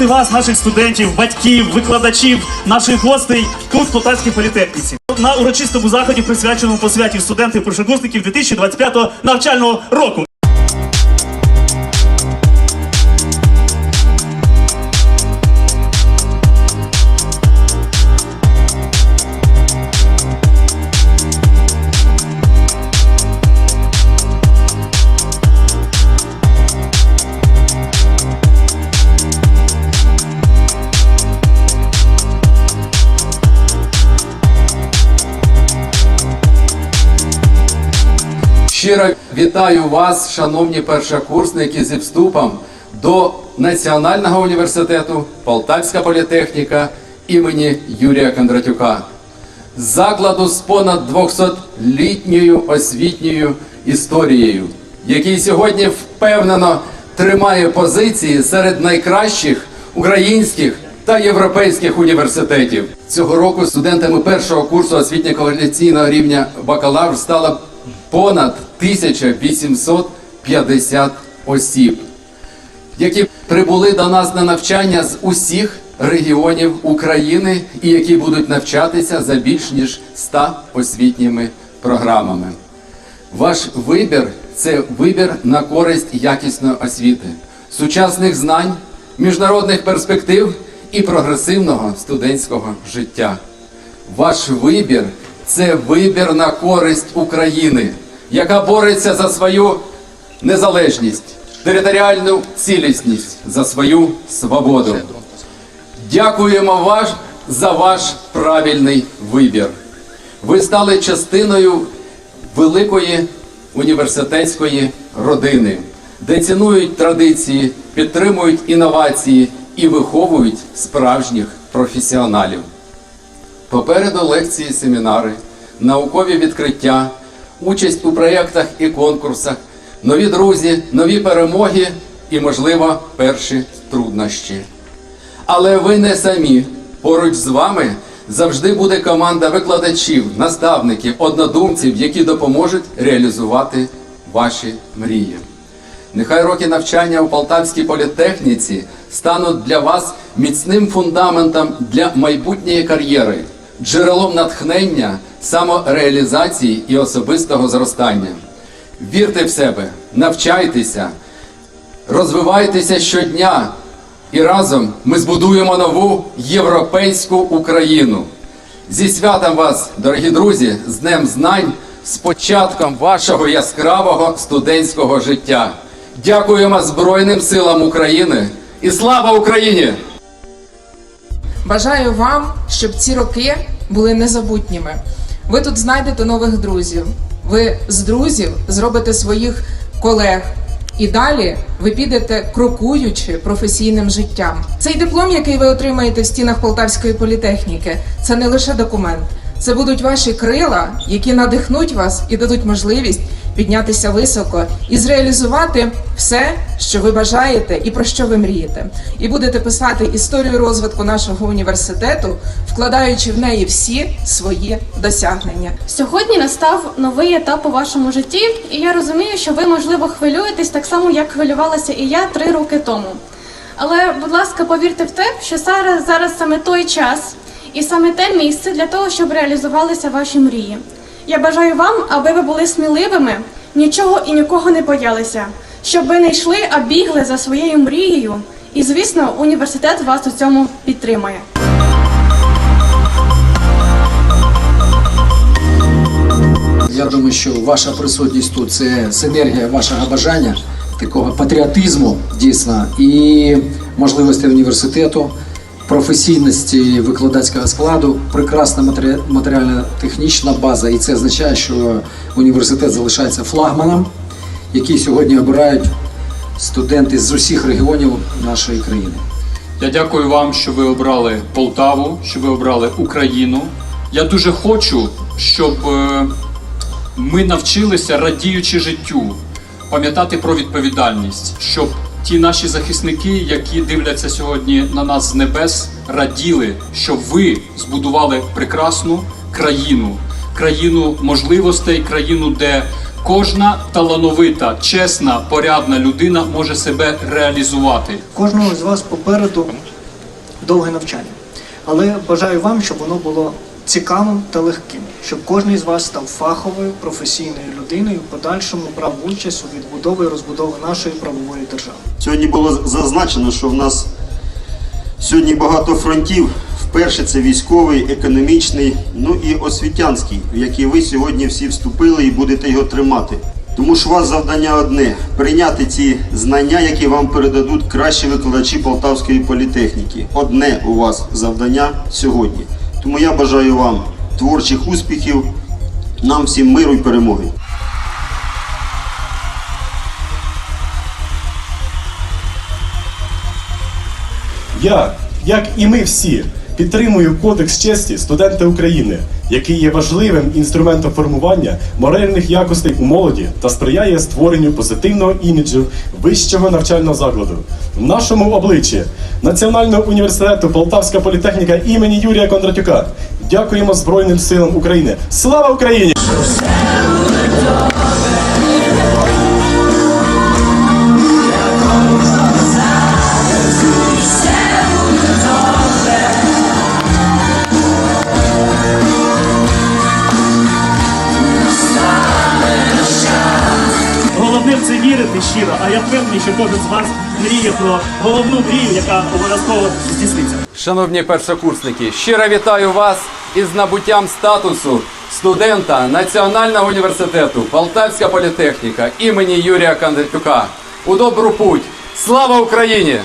привітати вас, наших студентів, батьків, викладачів, наших гостей тут в Полтавській політехніці на урочистому заході, присвяченому посвяті студентів першокурсників 2025 навчального року. Щиро вітаю вас, шановні першокурсники, зі вступом до Національного університету Полтавська політехніка імені Юрія Кондратюка, закладу з понад 200-літньою освітньою історією, який сьогодні впевнено тримає позиції серед найкращих українських та європейських університетів. Цього року студентами першого курсу освітньо-кваліфікаційного рівня бакалавр стало понад 1850 осіб, які прибули до нас на навчання з усіх регіонів України і які будуть навчатися за більш ніж 100 освітніми програмами. Ваш вибір це вибір на користь якісної освіти, сучасних знань, міжнародних перспектив і прогресивного студентського життя. Ваш вибір це вибір на користь України, яка бореться за свою незалежність, територіальну цілісність, за свою свободу. Дякуємо ваш за ваш правильний вибір. Ви стали частиною великої університетської родини, де цінують традиції, підтримують інновації і виховують справжніх професіоналів. Попереду лекції, семінари, наукові відкриття, участь у проєктах і конкурсах, нові друзі, нові перемоги і, можливо, перші труднощі. Але ви не самі. Поруч з вами завжди буде команда викладачів, наставників, однодумців, які допоможуть реалізувати ваші мрії. Нехай роки навчання у Полтавській політехніці стануть для вас міцним фундаментом для майбутньої кар'єри, джерелом натхнення, самореалізації і особистого зростання. Вірте в себе, навчайтеся, розвивайтеся щодня, і разом ми збудуємо нову європейську Україну. Зі святом вас, дорогі друзі, з Днем Знань, з початком вашого яскравого студентського життя. Дякуємо Збройним силам України і слава Україні! Бажаю вам, щоб ці роки були незабутніми. Ви тут знайдете нових друзів. Ви з друзів зробите своїх колег. І далі ви підете крокуючи професійним життям. Цей диплом, який ви отримаєте в стінах Полтавської політехніки, це не лише документ, це будуть ваші крила, які надихнуть вас і дадуть можливість піднятися високо і зреалізувати все, що ви бажаєте і про що ви мрієте. І будете писати історію розвитку нашого університету, вкладаючи в неї всі свої досягнення. Сьогодні настав новий етап у вашому житті, і я розумію, що ви, можливо, хвилюєтесь так само, як хвилювалася і я три роки тому. Але, будь ласка, повірте в те, що зараз, зараз саме той час і саме те місце для того, щоб реалізувалися ваші мрії. Я бажаю вам, аби ви були сміливими, нічого і нікого не боялися, щоб ви не йшли, а бігли за своєю мрією. І, звісно, університет вас у цьому підтримає. Я думаю, що ваша присутність тут це синергія вашого бажання, такого патріотизму дійсно і можливості університету, професійності викладацького складу, прекрасна матері- матеріально-технічна база. І це означає, що університет залишається флагманом, який сьогодні обирають студенти з усіх регіонів нашої країни. Я дякую вам, що ви обрали Полтаву, що ви обрали Україну. Я дуже хочу, щоб е, ми навчилися, радіючи життю, пам'ятати про відповідальність, щоб ті наші захисники, які дивляться сьогодні на нас з небес, раділи, що ви збудували прекрасну країну, країну можливостей, країну, де кожна талановита, чесна, порядна людина може себе реалізувати. Кожного з вас попереду довге навчання. Але бажаю вам, щоб воно було цікавим та легким, щоб кожен з вас став фаховою, професійною людиною, в подальшому брав участь у відбудові і розбудові нашої правової держави. Сьогодні було зазначено, що в нас сьогодні багато фронтів. Вперше це військовий, економічний, ну і освітянський, в який ви сьогодні всі вступили і будете його тримати. Тому що у вас завдання одне прийняти ці знання, які вам передадуть кращі викладачі Полтавської політехніки. Одне у вас завдання сьогодні. Тому я бажаю вам творчих успіхів, нам всім миру і перемоги. Я, як і ми всі, підтримую Кодекс честі студента України, який є важливим інструментом формування моральних якостей у молоді та сприяє створенню позитивного іміджу вищого навчального закладу. В нашому обличчі Національного університету Полтавська політехніка імені Юрія Кондратюка. Дякуємо Збройним силам України. Слава Україні! Я впевнений, що кожен з вас мріє про головну мрію, яка обов'язково здійсниться. Шановні першокурсники, щиро вітаю вас із набуттям статусу студента Національного університету Полтавська політехніка імені Юрія Кондратюка. У добру путь! Слава Україні!